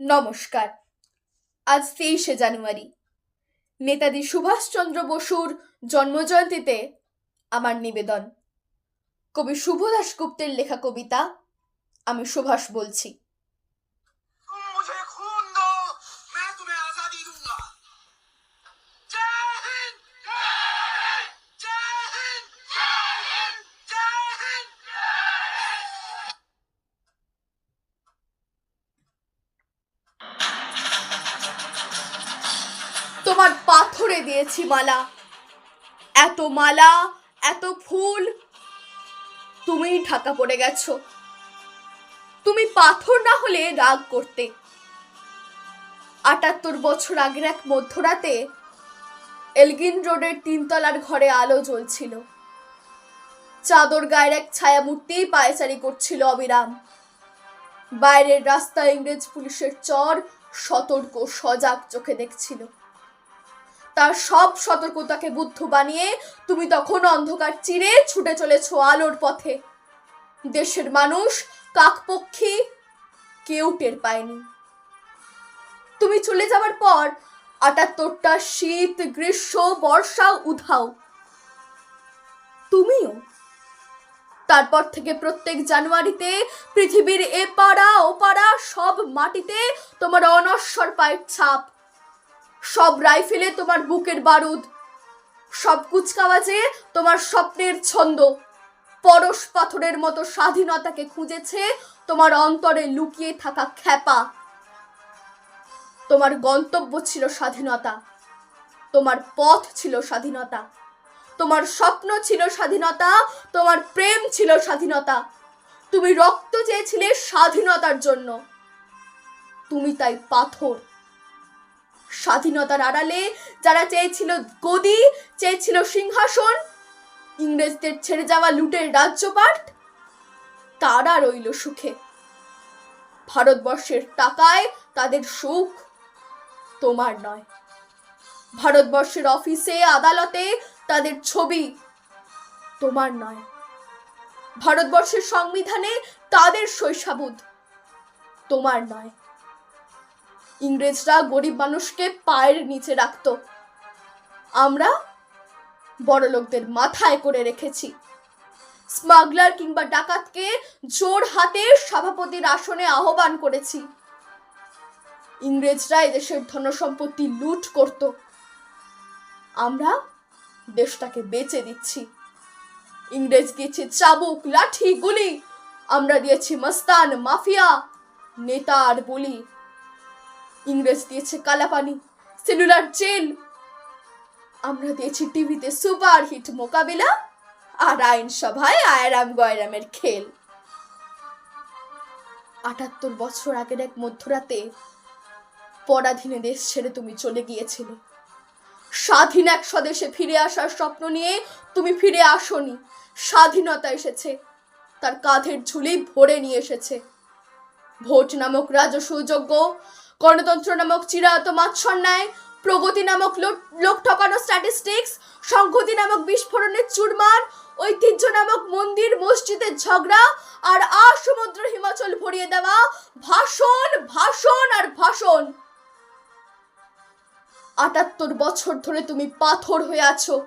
নমস্কার। আজ তেইশে জানুয়ারি। নেতাজি সুভাষচন্দ্র বসুর জন্মজয়ন্তীতে আমার নিবেদন। কবি শুভ দাশগুপ্তের লেখা কবিতা আমি সুভাষ বলছি। তোমার পাথরে দিয়েছি মালা। এত মালা, এত ফুল, তুমিই ঢাকা পড়ে গেছো। তুমি পাথর না হলে রাগ করতে। আটাত্তর বছর আগের এক মধ্যরাতে এলগিন রোডের তিনতলার ঘরে আলো জ্বলছিল। চাদর গায়ের এক ছায়া ছায়ামূর্তি পায়চারি করছিল অবিরাম। বাইরের রাস্তা ইংরেজ পুলিশের চর সতর্ক, সজাগ চোখে দেখছিল। তার সব সতর্কতাকে বুদ্ধ বানিয়ে তুমি তখন অন্ধকার চিরে ছুটে চলেছ আলোর পথে। দেশের মানুষ, কাকপক্ষী কেউ টের পায়নি। তুমি চলে যাওয়ার পর আটাত্তরটা শীত, গ্রীষ্ম, বর্ষা, উধাও। তুমিও। তারপর থেকে প্রত্যেক জানুয়ারিতে পৃথিবীর এ এপাড়া ওপাড়া সব মাটিতে তোমার অনশ্বর পায়ের ছাপ। সব রাইফেলে তোমার বুকের বারুদ, সব কুচকাওয়াজে তোমার স্বপ্নের ছন্দ। পরশ পাথরের মতো স্বাধীনতাকে খুঁজেছে তোমার অন্তরে লুকিয়ে থাকা খ্যাপা। তোমার গন্তব্য ছিল স্বাধীনতা, তোমার পথ ছিল স্বাধীনতা, তোমার স্বপ্ন ছিল স্বাধীনতা, তোমার প্রেম ছিল স্বাধীনতা। তুমি রক্ত চেয়েছিলে স্বাধীনতার জন্য। তুমি তাই পাথর। স্বাধীনতার আড়ালে যারা চেয়েছিল গদি, চেয়েছিল সিংহাসন, ইংরেজদের ছেড়ে যাওয়া লুটের রাজ্যপাট, তারা রইল সুখে। ভারতবর্ষের টাকায় তাদের সুখ তোমার নয়। ভারতবর্ষের অফিসে, আদালতে তাদের ছবি তোমার নয়। ভারতবর্ষের সংবিধানে তাদের শৈশাবুদ তোমার নয়। ইংরেজরা গরিব মানুষকে পায়ের নিচে রাখত। আমরা বড়লোকদের মাথায় করে রেখেছি। স্মাগলার কিংবা ডাকাতকে জোর হাতে সভাপতির আসনে আহ্বান করেছি। ইংরেজরা এদেশের ধনসম্পত্তি লুট করত। আমরা দেশটাকে বেচে দিচ্ছি। ইংরেজ দিয়েছে চাবুক লাঠি গুলি আমরা দিয়েছি মস্তান, মাফিয়া নেতার বলি। ইংরেজ দিয়েছে কালাপানি, সেলুলার জেল আমরা দিয়েছি টিভিতে সুপার হিট মোকাবিলা আর আইনসভায় আয়রাম গয়রামের খেল। আটাত্তর বছর আগের এক মধ্যরাতে পরাধীনে দেশ ছেড়ে তুমি চলে গিয়েছিলে। স্বাধীন এক স্বদেশে ফিরে আসার স্বপ্ন নিয়ে তুমি ফিরে আসনি। স্বাধীনতা এসেছে, তার কাঁধের ঝুলি ভরে নিয়ে এসেছে। ভোট নামক রাজস্ব যোগ্য গণতন্ত্র নামক চিরায়ত মাৎসন্যায় প্রগতি নামক লোক- ঠকানো স্ট্যাটিস্টিক্স সংহতি নামক বিস্ফোরণের চুরমার, ঐতিহ্য নামক মন্দির, মসজিদের ঝগড়া আর আসমুদ্র হিমাচল ভরিয়ে দেওয়া ভাষণ ভাষণ আর ভাষণ। আটাত্তর বছর ধরে তুমি পাথর হয়ে আছো।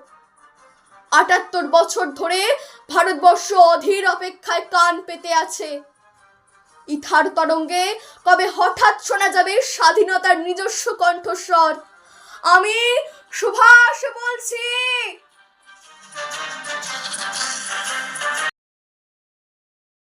আটাত্তর বছর ধরে ভারতবর্ষ অধীর অপেক্ষায় কান পেতে আছে। ইথার তরঙ্গে কবে হঠাৎ শোনা যাবে স্বাধীনতার নিজস্ব কণ্ঠস্বর? আমি সুভাষ বলছি।